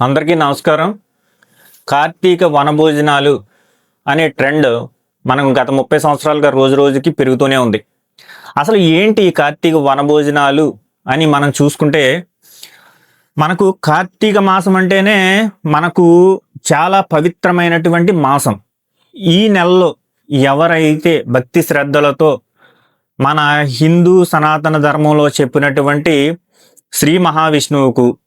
అందరికీ నమస్కారం. కార్తీక వనభోజనాలు అనే ట్రెండ్ మనం గత ముప్పై సంవత్సరాలుగా రోజు రోజుకి పెరుగుతూనే ఉంది. అసలు ఏంటి కార్తీక వనభోజనాలు అని మనం చూసుకుంటే మనకు కార్తీక మాసం అంటేనే మనకు చాలా పవిత్రమైనటువంటి మాసం. ఈ నెలలో ఎవరైతే భక్తి శ్రద్ధలతో మన హిందూ సనాతన ధర్మంలో చెప్పినటువంటి శ్రీ మహావిష్ణువుకు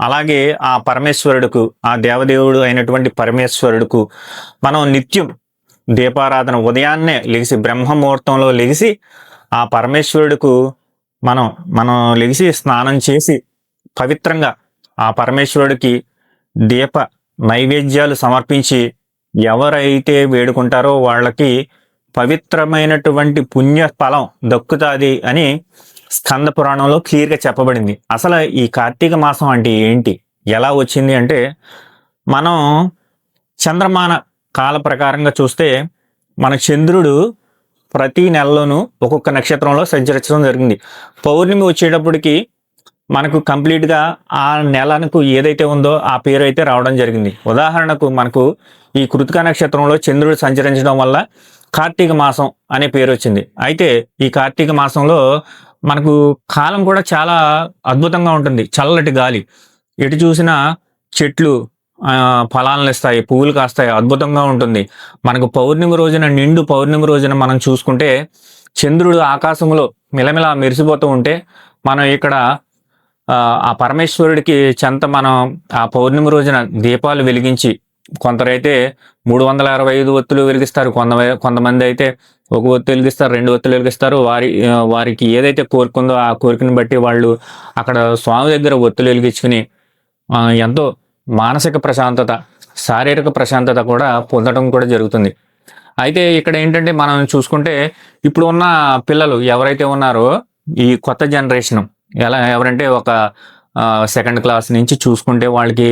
అలాగే ఆ పరమేశ్వరుడుకు ఆ దేవదేవుడు అయినటువంటి పరమేశ్వరుడుకు మనం నిత్యం దీపారాధన ఉదయాన్నే లెగిసి బ్రహ్మముహూర్తంలో లెగిసి ఆ పరమేశ్వరుడుకు మనం మనం లెగిసి స్నానం చేసి పవిత్రంగా ఆ పరమేశ్వరుడికి దీప నైవేద్యాలు సమర్పించి ఎవరైతే వేడుకుంటారో వాళ్ళకి పవిత్రమైనటువంటి పుణ్య ఫలం దక్కుతుంది అని స్కంద పురాణంలో క్లియర్గా చెప్పబడింది. అసలు ఈ కార్తీక మాసం అంటే ఏంటి? ఎలా వచ్చింది అంటే మనం చంద్రమాన కాల ప్రకారంగా చూస్తే మన చంద్రుడు ప్రతి నెలలోనూ ఒక్కొక్క నక్షత్రంలో సంచరించడం జరిగింది. పౌర్ణమి వచ్చేటప్పటికి మనకు కంప్లీట్గా ఆ నెలకు ఏదైతే ఉందో ఆ పేరు అయితే రావడం జరిగింది. ఉదాహరణకు మనకు ఈ కృతిక నక్షత్రంలో చంద్రుడు సంచరించడం వల్ల కార్తీక మాసం అనే పేరు వచ్చింది. అయితే ఈ కార్తీక మాసంలో మనకు కాలం కూడా చాలా అద్భుతంగా ఉంటుంది. చల్లటి గాలి. ఎటు చూసినా చెట్లు ఫలాలను ఇస్తాయి పువ్వులు కాస్తాయి అద్భుతంగా ఉంటుంది. మనకు పౌర్ణమి రోజున నిండు పౌర్ణమి రోజున మనం చూసుకుంటే చంద్రుడు ఆకాశంలో మిలమిల మెరిసిపోతూ ఉంటే మనం ఇక్కడ ఆ, ఆ పరమేశ్వరుడికి చెంత మనం ఆ పౌర్ణమి రోజున దీపాలు వెలిగించి కొందరైతే మూడు వందల అరవై ఐదు ఒత్తులు వెలిగిస్తారు. కొంత కొంతమంది అయితే ఒక ఒత్తు వెలిగిస్తారు రెండు ఒత్తులు వెలిగిస్తారు. వారి వారికి ఏదైతే కోరుకుందో ఆ కోరికను బట్టి వాళ్ళు అక్కడ స్వామి దగ్గర ఒత్తులు వెలిగించుకుని ఎంతో మానసిక ప్రశాంతత శారీరక ప్రశాంతత కూడా పొందడం కూడా జరుగుతుంది. అయితే ఇక్కడ ఏంటంటే మనం చూసుకుంటే ఇప్పుడు ఉన్న పిల్లలు ఎవరైతే ఉన్నారో ఈ కొత్త జనరేషన్ ఎలా ఎవరంటే ఒక సెకండ్ క్లాస్ నుంచి చూసుకుంటే వాళ్ళకి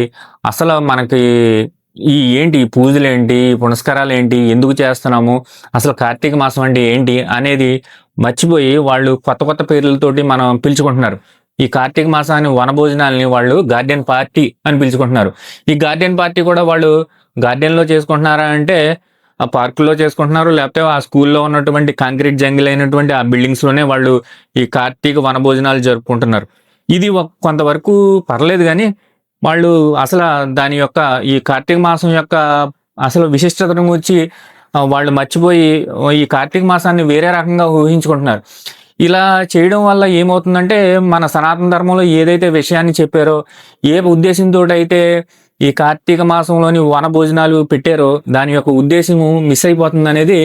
అసలు మనకి ఈ ఏంటి ఈ పూజలు ఏంటి పునస్కారాలు ఏంటి ఎందుకు చేస్తున్నాము అసలు కార్తీక మాసం అంటే ఏంటి అనేది మర్చిపోయి వాళ్ళు కొత్త కొత్త పేర్లతోటి మనం పిలుచుకుంటున్నారు. ఈ కార్తీక మాసాన్ని వనభోజనాలని వాళ్ళు గార్డెన్ పార్టీ అని పిలుచుకుంటున్నారు. ఈ గార్డెన్ పార్టీ కూడా వాళ్ళు గార్డెన్లో చేసుకుంటున్నారా అంటే ఆ పార్కుల్లో చేసుకుంటున్నారు లేకపోతే ఆ స్కూల్లో ఉన్నటువంటి కాంక్రీట్ జంగిల్ అయినటువంటి ఆ బిల్డింగ్స్లోనే లోనే వాళ్ళు ఈ కార్తీక వనభోజనాలు జరుపుకుంటున్నారు. ఇది కొంతవరకు పర్లేదు కానీ వాళ్ళు అసలు దాని యొక్క ఈ కార్తీక మాసం యొక్క అసలు విశిష్టతను గురించి వాళ్ళు మర్చిపోయి ఈ కార్తీక మాసాన్ని వేరే రకంగా ఊహించుకుంటున్నారు. ఇలా చేయడం వల్ల ఏమవుతుందంటే మన సనాతన ధర్మంలో ఏదైతే విషయాన్ని చెప్పారో ఏ ఉద్దేశంతో అయితే ఈ కార్తీక మాసంలోని వన భోజనాలు పెట్టారో దాని యొక్క ఉద్దేశము మిస్ అయిపోతుంది అనేది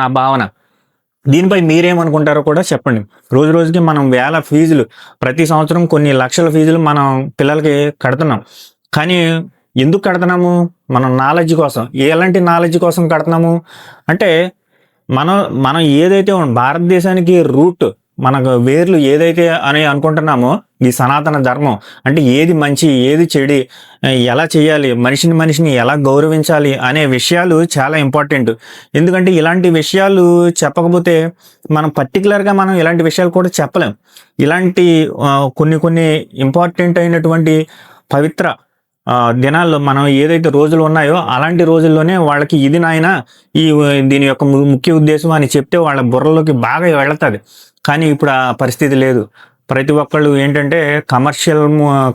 నా భావన. దీనిపై మీరేమనుకుంటారో కూడా చెప్పండి. రోజు రోజుకి మనం వేల ఫీజులు ప్రతి సంవత్సరం కొన్ని లక్షల ఫీజులు మనం పిల్లలకి కడుతున్నాం. కానీ ఎందుకు కడుతున్నాము? మనం నాలెడ్జ్ కోసం. ఎలాంటి నాలెడ్జ్ కోసం కడుతున్నాము? అంటే మనం మనం ఏదైతే భారతదేశానికి రూట్ మనకు వేర్లు ఏదైతే అని అనుకుంటున్నామో ఈ సనాతన ధర్మం అంటే ఏది మంచి ఏది చెడి ఎలా చేయాలి మనిషిని మనిషిని ఎలా గౌరవించాలి అనే విషయాలు చాలా ఇంపార్టెంట్. ఎందుకంటే ఇలాంటి విషయాలు చెప్పకపోతే మనం పర్టికులర్గా మనం ఇలాంటి విషయాలు కూడా చెప్పలేం. ఇలాంటి కొన్ని కొన్ని ఇంపార్టెంట్ అయినటువంటి పవిత్ర దినాల్లో మనం ఏదైతే రోజులు ఉన్నాయో అలాంటి రోజుల్లోనే వాళ్ళకి ఇది నాయన ఈ దీని యొక్క ముఖ్య ఉద్దేశం అని చెప్తే వాళ్ళ బుర్రలోకి బాగా వెళుతుంది. కానీ ఇప్పుడు ఆ పరిస్థితి లేదు. ప్రతి ఒక్కళ్ళు ఏంటంటే కమర్షియల్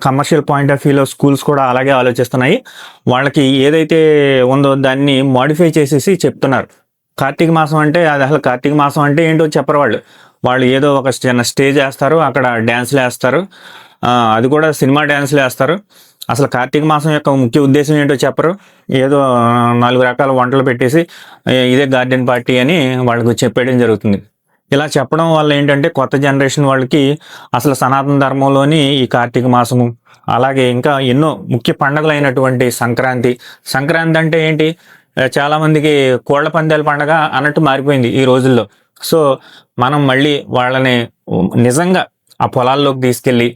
కమర్షియల్ పాయింట్ ఆఫ్ వ్యూలో స్కూల్స్ కూడా అలాగే ఆలోచిస్తున్నాయి. వాళ్ళకి ఏదైతే ఉందో దాన్ని మాడిఫై చేసేసి చెప్తున్నారు. కార్తీక మాసం అంటే అది అసలు కార్తీక మాసం అంటే ఏంటో చెప్పరు వాళ్ళు. వాళ్ళు ఏదో ఒక చిన్న స్టేజ్ వేస్తారు అక్కడ డ్యాన్స్లు వేస్తారు. అది కూడా సినిమా డ్యాన్స్లు వేస్తారు. అసలు కార్తీక మాసం యొక్క ముఖ్య ఉద్దేశం ఏంటో చెప్పరు. ఏదో నాలుగు రకాల వంటలు పెట్టేసి ఇదే గార్డెన్ పార్టీ అని వాళ్ళకు చెప్పేయడం జరుగుతుంది. ఇలా చెప్పడం వల్ల ఏంటంటే కొత్త జనరేషన్ వాళ్ళకి అసలు సనాతన ధర్మంలోని ఈ కార్తీక మాసము అలాగే ఇంకా ఎన్నో ముఖ్య పండుగలు అయినటువంటి సంక్రాంతి. సంక్రాంతి అంటే ఏంటి? చాలామందికి కోళ్ళ పందాల పండగ అన్నట్టు మారిపోయింది ఈ రోజుల్లో. సో మనం మళ్ళీ వాళ్ళని నిజంగా ఆ పొలాల్లోకి తీసుకెళ్ళి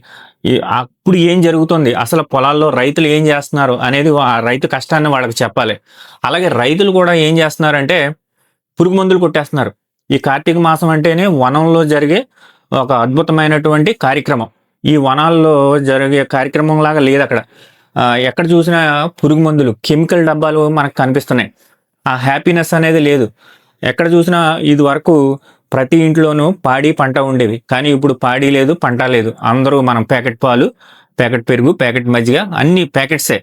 అప్పుడు ఏం జరుగుతుంది? అసలు పొలాల్లో రైతులు ఏం చేస్తున్నారు అనేది ఆ రైతు కష్టాన్ని వాళ్ళకి చెప్పాలి. అలాగే రైతులు కూడా ఏం చేస్తున్నారంటే పురుగు మందులు కొట్టేస్తున్నారు. ఈ కార్తీక మాసం అంటేనే వనంలో జరిగే ఒక అద్భుతమైనటువంటి కార్యక్రమం. ఈ వనాల్లో జరిగే కార్యక్రమం లాగా లేదు అక్కడ. ఎక్కడ చూసినా పురుగు మందులు కెమికల్ డబ్బాలు మనకు కనిపిస్తున్నాయి. ఆ హ్యాపీనెస్ అనేది లేదు. ఎక్కడ చూసినా ఇది వరకు ప్రతి ఇంట్లోనూ పాడి పంట ఉండేవి. కానీ ఇప్పుడు పాడి లేదు పంట లేదు. అందరూ మనం ప్యాకెట్ పాలు ప్యాకెట్ పెరుగు ప్యాకెట్ మజ్జిగ అన్ని ప్యాకెట్సే.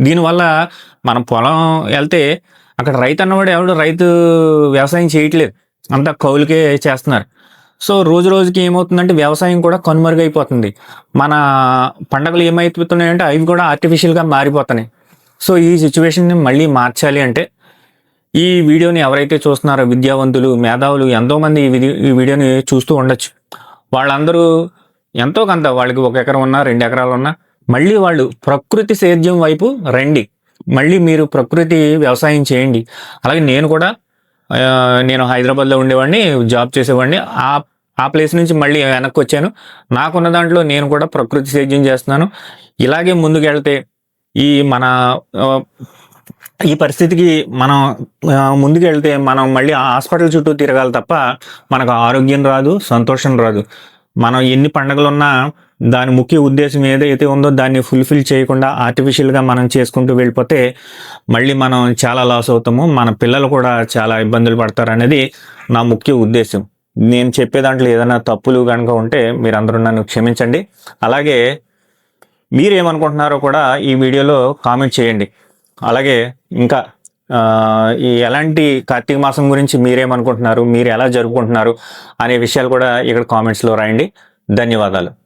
దీనివల్ల మనం పొలం వెళ్తే అక్కడ రైతు అన్నవాడు ఎవడు రైతు వ్యవసాయం చేయట్లేదు. అంతా కౌలుకే చేస్తున్నారు. సో రోజు రోజుకి ఏమవుతుందంటే వ్యవసాయం కూడా కనుమరుగైపోతుంది. మన పండగలు ఏమైపోతున్నాయంటే అవి కూడా ఆర్టిఫిషియల్గా మారిపోతున్నాయి. సో ఈ సిచ్యువేషన్ని మళ్ళీ మార్చాలి అంటే ఈ వీడియోని ఎవరైతే చూస్తున్నారో విద్యావంతులు మేధావులు ఎంతోమంది ఈ ఈ వీడియోని చూస్తూ ఉండొచ్చు. వాళ్ళందరూ ఎంతో కొంత వాళ్ళకి ఒక ఎకరం ఉన్నా రెండు ఎకరాలు ఉన్నా మళ్ళీ వాళ్ళు ప్రకృతి సేద్యం వైపు రండి. మళ్ళీ మీరు ప్రకృతి వ్యవసాయం చేయండి. అలాగే నేను కూడా నేను హైదరాబాద్లో ఉండేవాడిని జాబ్ చేసేవాడిని. ఆ ఆ ప్లేస్ నుంచి మళ్ళీ వెనక్కి వచ్చాను. నాకున్న దాంట్లో నేను కూడా ప్రకృతి సేద్యం చేస్తున్నాను. ఇలాగే ముందుకెళ్తే ఈ మన ఈ పరిస్థితికి మనం ముందుకెళ్తే ముందుకు వెళ్తే మనం మళ్ళీ హాస్పిటల్ చుట్టూ తిరగాలి తప్ప మనకు ఆరోగ్యం రాదు సంతోషం రాదు. మనం ఎన్ని పండుగలు ఉన్నా దాని ముఖ్య ఉద్దేశం ఏదైతే ఉందో దాన్ని ఫుల్ఫిల్ చేయకుండా ఆర్టిఫిషియల్గా మనం చేసుకుంటూ వెళ్ళిపోతే మళ్ళీ మనం చాలా లాస్ అవుతాము మన పిల్లలు కూడా చాలా ఇబ్బందులు పడతారు అనేది నా ముఖ్య ఉద్దేశం. నేను చెప్పే దాంట్లో ఏదైనా తప్పులు కనుక ఉంటే మీరందరూ నన్ను క్షమించండి. అలాగే మీరేమనుకుంటున్నారో కూడా ఈ వీడియోలో కామెంట్ చేయండి. అలాగే ఇంకా ఈ ఎలాంటి కార్తీక మాసం గురించి మీరేమనుకుంటున్నారు మీరు ఎలా జరుపుకుంటున్నారు అనే విషయాలు కూడా ఇక్కడ కామెంట్స్లో రాయండి. ధన్యవాదాలు.